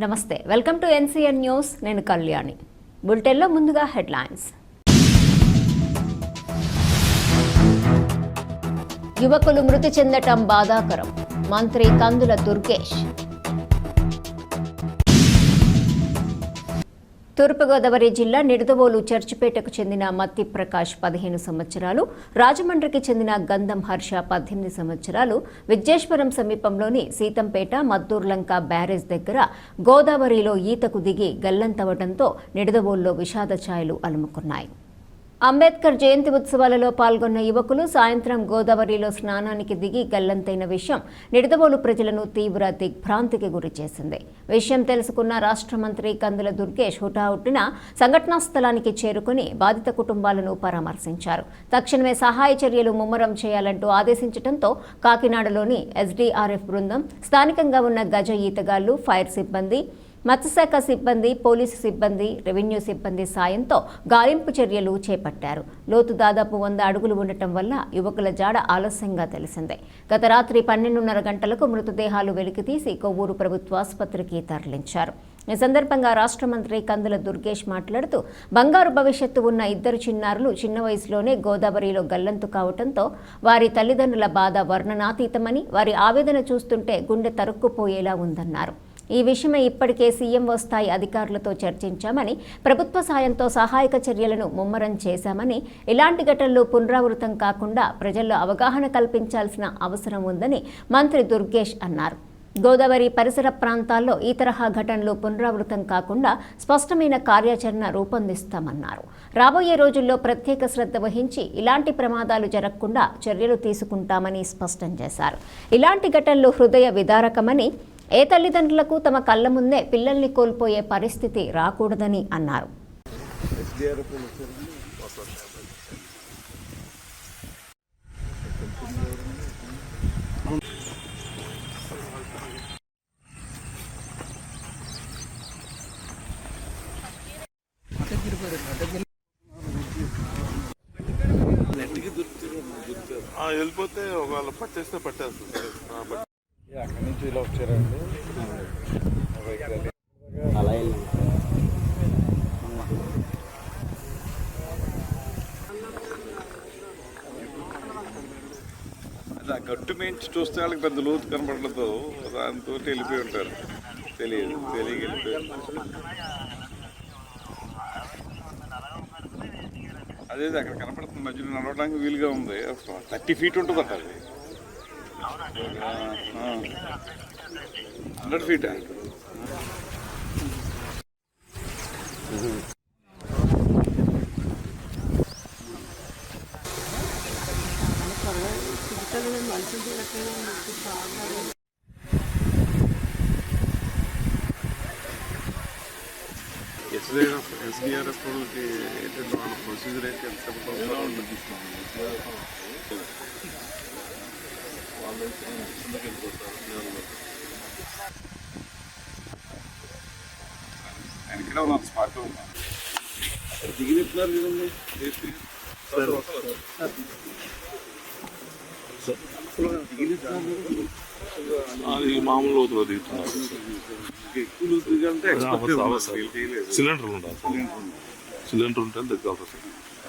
నమస్తే welcome to NCN news. నేను కళ్యాణి. బులెటిన్లో ముందుగా హెడ్లైన్స్. యువకులు మృతి చెందటం బాధాకరం. మంత్రి కందుల దుర్గేష్. తూర్పుగోదావరి జిల్లా నిడదవోలు చర్చిపేటకు చెందిన మత్తి ప్రకాష్ పదిహేను సంవత్సరాలు రాజమండ్రికి చెందిన గంధం హర్ష పద్దెనిమిది సంవత్సరాలు విద్యేశ్వరం సమీపంలోని సీతంపేట మద్దూర్లంక బ్యారేజ్ దగ్గర గోదావరిలో ఈతకు దిగి గల్లంతవడంతో నిడదవోలులో విషాద ఛాయలు అలుముకున్నాయి. అంబేద్కర్ జయంతి ఉత్సవాలలో పాల్గొన్న యువకులు సాయంత్రం గోదావరిలో స్నానానికి దిగి గల్లంతైన విషయం నిడదవోలు ప్రజలను తీవ్ర దిగ్భ్రాంతికి గురిచేసింది విషయం తెలుసుకున్న రాష్ట్ర మంత్రి కందుల దుర్గేష్ హుటాహుటిన సంఘటనా స్థలానికి చేరుకుని బాధిత కుటుంబాలను పరామర్శించారు. తక్షణమే సహాయ చర్యలు ముమ్మరం చేయాలంటూ ఆదేశించడంతో కాకినాడలోని ఎస్డీఆర్ఎఫ్ బృందం స్థానికంగా ఉన్న గజ ఈతగాళ్ళు ఫైర్ సిబ్బంది మత్స్యశాఖ సిబ్బంది పోలీసు సిబ్బంది రెవెన్యూ సిబ్బంది సాయంతో గాలింపు చర్యలు చేపట్టారు. లోతు దాదాపు వంద అడుగులు ఉండటం వల్ల యువకుల జాడ ఆలస్యంగా తెలిసిందే. గత రాత్రి పన్నెండున్నర గంటలకు మృతదేహాలు వెలికితీసి కొవ్వూరు ప్రభుత్వాసుపత్రికి తరలించారు. ఈ సందర్భంగా రాష్ట్ర మంత్రి కందుల దుర్గేష్ మాట్లాడుతూ బంగారు భవిష్యత్తు ఉన్న ఇద్దరు చిన్నారులు చిన్న వయసులోనే గోదావరిలో గల్లంతు కావడంతో వారి తల్లిదండ్రుల బాధ వర్ణనాతీతమని వారి ఆవేదన చూస్తుంటే గుండె తరుక్కుపోయేలా ఉందన్నారు. ఈ విషయమై ఇప్పటికే సీఎంఓ స్థాయి అధికారులతో చర్చించామని ప్రభుత్వ సాయంతో సహాయక చర్యలను ముమ్మరం చేశామని ఇలాంటి ఘటనలు పునరావృతం కాకుండా ప్రజల్లో అవగాహన కల్పించాల్సిన అవసరం ఉందని మంత్రి దుర్గేష్ అన్నారు. గోదావరి పరిసర ప్రాంతాల్లో ఈ తరహా ఘటనలు పునరావృతం కాకుండా స్పష్టమైన కార్యాచరణ రూపొందిస్తామన్నారు. రాబోయే రోజుల్లో ప్రత్యేక శ్రద్ధ వహించి ఇలాంటి ప్రమాదాలు జరగకుండా చర్యలు తీసుకుంటామని స్పష్టం చేశారు. ఇలాంటి ఘటనలు హృదయ విదారకమని ఏ తల్లిదండ్రులకు తమ కళ్ళ ముందే పిల్లల్ని కోల్పోయే పరిస్థితి రాకూడదని అన్నారు. వెళ్ళిపోతే ఒకవేళ పట్టేస్తే పట్టేస్తుంది. అక్కడి నుంచి ఇలా వచ్చారండి. అలా ఆ గట్టు మించి చూస్తే వాళ్ళకి పెద్ద లోతు కనపడలేదు. దాంతో వెళ్ళిపోయి ఉంటారు. తెలియదు తెలియక అదే అక్కడ కనపడుతుంది. మధ్యలో నడవడానికి వీలుగా ఉంది. థర్టీ ఫీట్ ఉంటుంది అక్కడ అది. Hundred feet. ఎస్డిఆర్ఎఫ్ ఎస్డిఆర్ఎఫ్ ఏంటంటే వాళ్ళ ప్రొసీజర్ అయితే ఎంత ఉంటుంది కిందకి వెళ్ళిపోతారు ఆయన ఇక్కడ ఉన్నాను ఉన్నాను కదండి అది మామూలు లోతులో దిగుతున్నారు ఎక్కువ లోతు దిగాలంటే సిలిండర్ ఉండాలి సిలిండర్ ఉంటే దగ్గర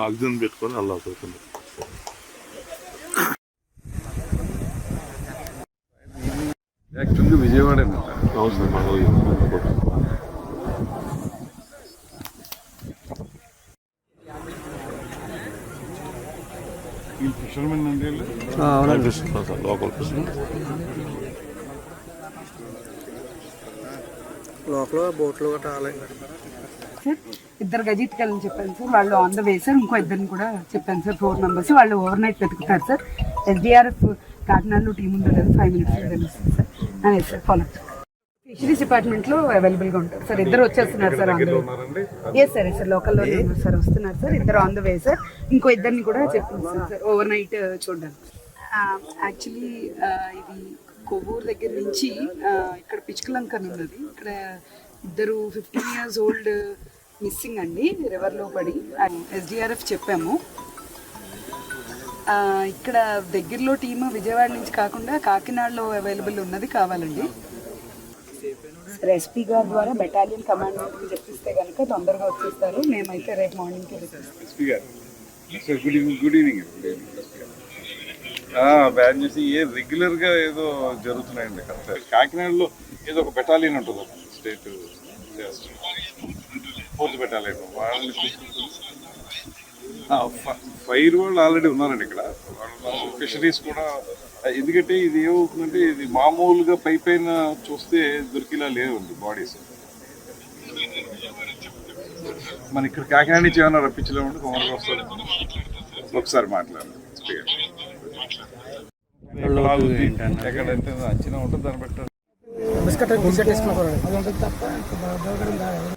ఆక్సిజన్ పెట్టుకొని వెళ్ళాల్సి అవుతుంది యాక్చువల్గా విజయవాడ అవసరం ఫిషర్మెన్ అండి లోకల్. లోపల బోట్లు ఇద్దరు చెప్పాను సార్. వాళ్ళు ఆన్ ద వే సార్. ఇంకో ఇద్దరిని కూడా చెప్పాను సార్. ఫోర్ మెంబర్స్ వాళ్ళు ఓవర్ నైట్ వెతుకుతారు సార్. ఎస్డిఆర్ఎఫ్ కాకినాడలో టీం ఉంటుంది ఫైవ్ మినిట్స్ సార్. అనేది సార్ ఫాలో ఫిషరీస్ డిపార్ట్మెంట్లో అవైలబుల్గా ఉంటారు. సార్ ఇద్దరు వచ్చేస్తున్నారు సార్ అందరూ ఎస్ సార్ సార్ లోకల్లో సార్ వస్తున్నారు సార్ ఇద్దరు ఆన్ ద వే సార్ ఇంకో ఇద్దరిని కూడా చెప్పాను సార్ ఓవర్ నైట్ చూడడానికి యాక్చువల్లీ ఇది కొవ్వూరు దగ్గర నుంచి uh, ఇక్కడ పిచ్చుకలంకన్ ఉన్నది. ఇక్కడ ఇద్దరు ఫిఫ్టీన్ ఇయర్స్ ఓల్డ్ మిస్సింగ్ అండి. రివర్లో పడి ఎస్డిఆర్ఎఫ్ చెప్పాము. ఇక్కడ దగ్గరలో టీమ్ విజయవాడ నుంచి కాకుండా కాకినాడలో అవైలబుల్ ఉన్నది కావాలండి. సార్ ఎస్పీ గారి ద్వారా బెటాలియన్ కమాండెంట్కి చెప్పిస్తే కనుక తొందరగా వచ్చేస్తారు. మేమైతే రేపు మార్నింగ్కి గుడ్ ఈవినింగ్ బ్యాన్ చేసి ఏ రెగ్యులర్గా ఏదో జరుగుతున్నాయండి కరెక్ట్ కాకినాడలో ఏదో ఒక బెటాలియన్ ఉంటుంది స్టేట్ ఫోర్త్ బెటాలియన్ వాళ్ళని ఫైర్ వాళ్ళు ఆల్రెడీ ఉన్నారండి ఇక్కడ. ఫిషరీస్ కూడా ఎందుకంటే ఇది ఏమవుతుందంటే ఇది మామూలుగా పై పైన చూస్తే దొరికేలా లేవండి బాడీస్. మన ఇక్కడ కాకినాడ నుంచి ఏమైనా రప్పించలేమంటే తొందరగా వస్తారు ఒకసారి మాట్లాడండి. అంచనా ఉంటుంది దాన్ని బట్టి. బిస్కెట్ బిస్కెట్ వేసుకున్నారు అది ఉంటుంది తప్ప దొరకడం కాదు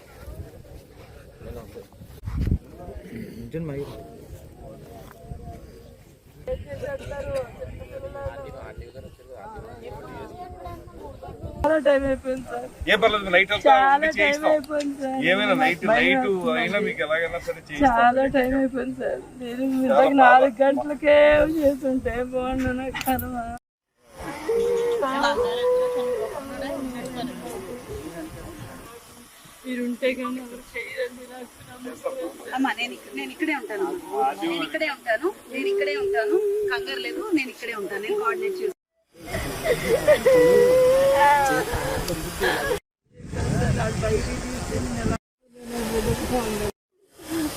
చాలా టైం అయిపోయింది సార్. ఏం పర్లేదు నైట్ చాలా టైం అయిపోయింది కర్మ మీరుంటే కానీ ఎవరు చేయరండి నాకు నమ్మకం. అమ్మా నేను ఇక్కడ- నేను ఇక్కడే ఉంటాను. నేను ఇక్కడే ఉంటాను. నేను ఇక్కడే ఉంటాను. కంగారు లేదు నేను ఇక్కడే ఉంటాను. నేను కోఆర్డినేట్ చేస్తాను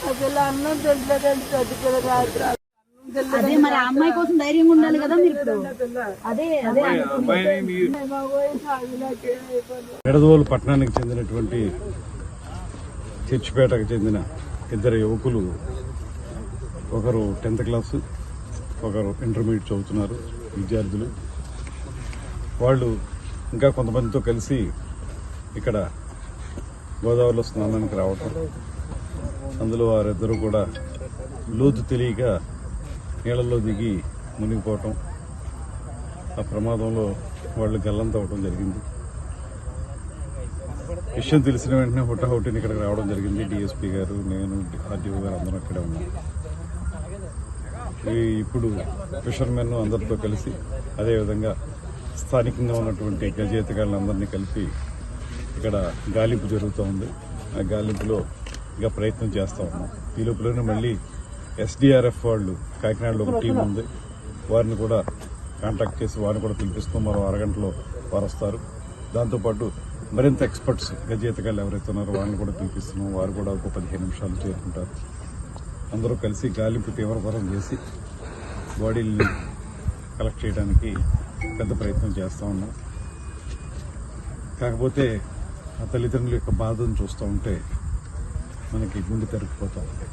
అసలు అన్నం తెలియదండి చదువుకున్న రాత్రి. అదే మరి అమ్మాయి కోసం ధైర్యంగా ఉండాలి కదా మీరు ఇప్పుడు? అదే అదే ఎడదవోలు పట్టణానికి చెందినటువంటి చర్చిపేటకు చెందిన ఇద్దరు యువకులు ఒకరు టెన్త్ క్లాసు ఒకరు ఇంటర్మీడియట్ చదువుతున్నారు విద్యార్థులు. వాళ్ళు ఇంకా కొంతమందితో కలిసి ఇక్కడ గోదావరిలో స్నానానికి రావటం. అందులో వారిద్దరూ కూడా లోతు తెలియక నీళ్ళల్లో దిగి మునిగిపోవటం ఆ ప్రమాదంలో వాళ్ళు గల్లంతవటం జరిగింది. విషయం తెలిసిన వెంటనే హుటాహుటిని ఇక్కడికి రావడం జరిగింది. డిఎస్పీ గారు నేను ఆర్టీఓ గారు అందరం అక్కడే ఉన్నాం. ఈ ఇప్పుడు ఫిషర్మెన్ అందరితో కలిసి అదేవిధంగా స్థానికంగా ఉన్నటువంటి గజేతగాళ్ళందరినీ కలిపి ఇక్కడ గాలింపు జరుగుతూ ఉంది. ఆ గాలింపులో ఇంకా ప్రయత్నం చేస్తూ ఉన్నాం. ఈ లోపలనే మళ్ళీ ఎస్డిఆర్ఎఫ్ వాళ్ళు కాకినాడలో ఒక టీం ఉంది వారిని కూడా కాంటాక్ట్ చేసి వారిని కూడా పిలిపిస్తాం మరో అరగంటలో వారు వస్తారు దాంతోపాటు మరింత ఎక్స్పర్ట్స్ గజేతగాళ్ళు ఎవరైతే ఉన్నారో వాళ్ళని కూడా పిలిపిస్తున్నాం. వారు కూడా ఒక పదిహేను నిమిషాలు చేరుకుంటారు. అందరూ కలిసి గాలింపు తీవ్రతరం చేసి బాడీల్ని కలెక్ట్ చేయడానికి పెద్ద ప్రయత్నం చేస్తూ ఉన్నాం. కాకపోతే ఆ తల్లిదండ్రుల యొక్క బాధను చూస్తూ ఉంటే మనకి గుండె తెరుకుపోతూ ఉంటాయి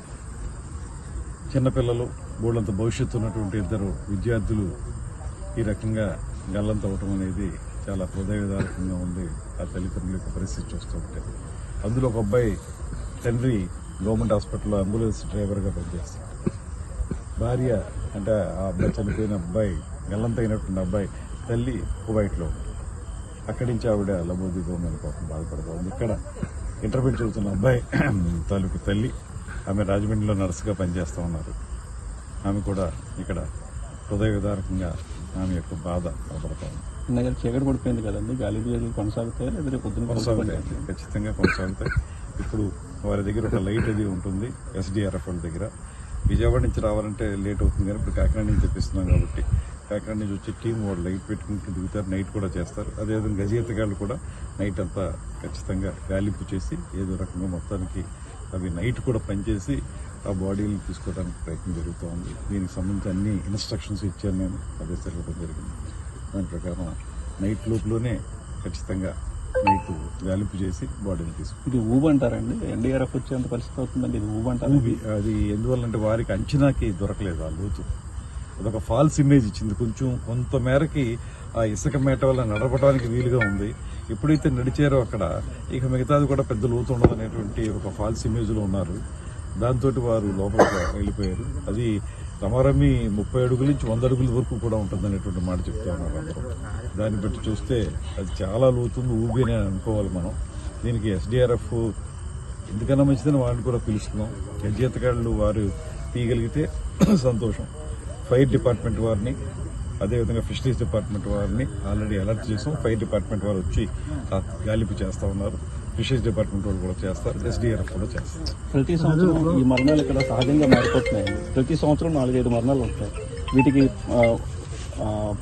చిన్నపిల్లలు బోళ్ళంత భవిష్యత్తు ఉన్నటువంటి ఇద్దరు విద్యార్థులు ఈ రకంగా గల్లంత అవ్వటం అనేది చాలా హృదయదారకంగా ఉంది. ఆ తల్లిదండ్రుల యొక్క పరిస్థితి చూస్తూ ఉంటే. అందులో ఒక అబ్బాయి తండ్రి గవర్నమెంట్ హాస్పిటల్లో అంబులెన్స్ డ్రైవర్గా పనిచేస్తాడు. భార్య అంటే ఆ అబ్బాయి చనిపోయిన అబ్బాయి గల్లంత అయినటువంటి అబ్బాయి తల్లి కువైట్లో అక్కడి నుంచి ఆవిడ లబోదిగోమని పాపం బాధపడుతూ ఉంది. ఇక్కడ ఇంటర్మీడియట్ చదువుతున్న అబ్బాయి తాలూకు తల్లి. ఆమె రాజమండ్రిలో నర్సుగా పనిచేస్తూ ఉన్నారు. ఆమె కూడా ఇక్కడ హృదయదారకంగా ఆమె యొక్క బాధ కనబడతా ఉంది. నగర చీకటి పడిపోయింది కదండి. గాలి కొనసాగుతాయి లేదా పొద్దున కొనసాగుతాయి ఖచ్చితంగా కొనసాగుతాయి. ఇప్పుడు వారి దగ్గర ఒక లైట్ అది ఉంటుంది ఎస్డిఆర్ఎఫ్ వాళ్ళ దగ్గర. విజయవాడ నుంచి రావాలంటే లేట్ అవుతుంది కానీ ఇప్పుడు కాకినాడ నుంచి తెప్పిస్తున్నాం కాబట్టి కాకినాడ నుంచి వచ్చే టీం వాళ్ళు లైట్ పెట్టుకుని దిగుతారు. నైట్ కూడా చేస్తారు. అదేవిధంగా గజేతగాళ్ళు కూడా నైట్ అంతా ఖచ్చితంగా గాలింపు చేసి ఏదో రకంగా మొత్తానికి అవి నైట్ కూడా పనిచేసి ఆ బాడీని తీసుకోవడానికి ప్రయత్నం జరుగుతూ ఉంది దీనికి సంబంధించి అన్ని ఇన్స్ట్రక్షన్స్ ఇచ్చాను నేను. ఆదేశాలు ఇవ్వడం జరిగింది. దాని ప్రకారం నైట్ లోపులోనే ఖచ్చితంగా నైట్ గాలింపు చేసి బాడీని తీసుకుంటాం. ఇది ఊబ అంటారండి? ఎన్డీఆర్ఎఫ్ వచ్చేంత పరిస్థితి అవుతుందండి? ఇది ఊబ అంటారు? ఊబి అది ఎందువల్లంటే వారికి అంచనాకి దొరకలేదు ఆ లోతు. అదొక ఫాల్స్ ఇమేజ్ ఇచ్చింది. కొంచెం కొంత మేరకి ఆ ఇసుక మేట వల్ల నడపడానికి వీలుగా ఉంది. ఎప్పుడైతే నడిచారో అక్కడ ఇక మిగతాది కూడా పెద్ద లోతు ఉండదు అనేటువంటి ఒక ఫాల్స్ ఇమేజ్లో ఉన్నారు. దాంతో వారు లోపలికి వెళ్ళిపోయారు. అది రమారమి ముప్పై అడుగుల నుంచి వంద అడుగుల వరకు కూడా ఉంటుంది అనేటువంటి మాట చెప్తా ఉన్నారు అందరూ. దాన్ని బట్టి చూస్తే అది చాలా లోతుంది ఊబి అని అనుకోవాలి మనం. దీనికి ఎస్డిఆర్ఎఫ్ ఎందుకన్నా మంచిదని వారిని కూడా పిలుస్తున్నాం. గజేతగాళ్ళు వారు తీయగలిగితే సంతోషం. ఫైర్ డిపార్ట్మెంట్ వారిని అదేవిధంగా ఫిషరీస్ డిపార్ట్మెంట్ వారిని ఆల్రెడీ అలర్ట్ చేసాం. ఫైర్ డిపార్ట్మెంట్ వారు వచ్చి గాలింపు చేస్తూ ఉన్నారు. ఫిషరీస్ డిపార్ట్మెంట్ వాళ్ళు కూడా చేస్తారు. ఎస్డిఆర్ఎఫ్ కూడా చేస్తారు. ప్రతి సంవత్సరం ఈ మరణాలు ఇక్కడ సహజంగా మారిపోతున్నాయి. ప్రతి సంవత్సరం నాలుగైదు మరణాలు ఉంటాయి వీటికి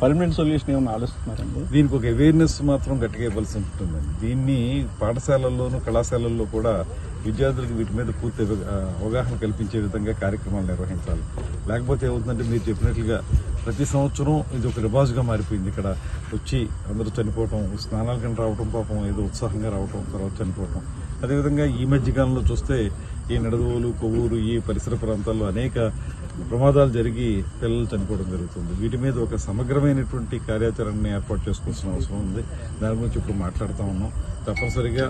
పర్మనెంట్ సొల్యూషన్ ఏమైనా ఆలోచిస్తున్నారండి? దీనికి ఒక అవేర్నెస్ మాత్రం గట్టిగా ఇవ్వాల్సి ఉంటుందండి. దీన్ని పాఠశాలల్లోనూ కళాశాలల్లో కూడా విద్యార్థులకు వీటి మీద పూర్తి అవగాహన కల్పించే విధంగా కార్యక్రమాలు నిర్వహించాలి. లేకపోతే ఏమవుతుందంటే మీరు చెప్పినట్లుగా ప్రతి సంవత్సరం ఇది ఒక రివాజుగా మారిపోయింది. ఇక్కడ వచ్చి అందరూ చనిపోవటం స్నానాలకని రావటం పాపం ఏదో ఉత్సాహంగా రావటం తర్వాత చనిపోవటం. అదేవిధంగా ఈ మధ్య కాలంలో చూస్తే ఈ నడదవోలు కొవ్వూరు ఈ పరిసర ప్రాంతాల్లో అనేక ప్రమాదాలు జరిగి పిల్లలు చనిపోవడం జరుగుతుంది. వీటి మీద ఒక సమగ్రమైనటువంటి కార్యాచరణని ఏర్పాటు చేసుకోవాల్సిన అవసరం ఉంది. దాని గురించి ఇప్పుడు మాట్లాడుతూ ఉన్నాం. తప్పనిసరిగా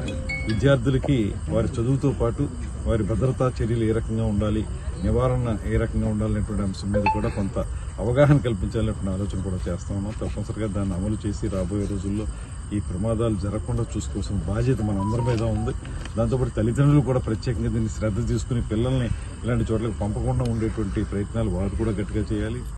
విద్యార్థులకి వారి చదువుతో పాటు వారి భద్రతా చర్యలు ఏ రకంగా ఉండాలి నివారణ ఏ రకంగా ఉండాలనేటువంటి అంశం మీద కూడా కొంత అవగాహన కల్పించాలనేటువంటి ఆలోచన కూడా చేస్తా ఉన్నాం. తప్పనిసరిగా దాన్ని అమలు చేసి రాబోయే రోజుల్లో ఈ ప్రమాదాలు జరగకుండా చూసుకోవాల్సిన బాధ్యత మన అందరి మీద ఉంది. దాంతోపాటు తల్లిదండ్రులు కూడా ప్రత్యేకంగా దీన్ని శ్రద్ధ తీసుకుని పిల్లల్ని ఇలాంటి చోట్లకు పంపకుండా ఉండేటువంటి ప్రయత్నాలు వారు కూడా గట్టిగా చేయాలి.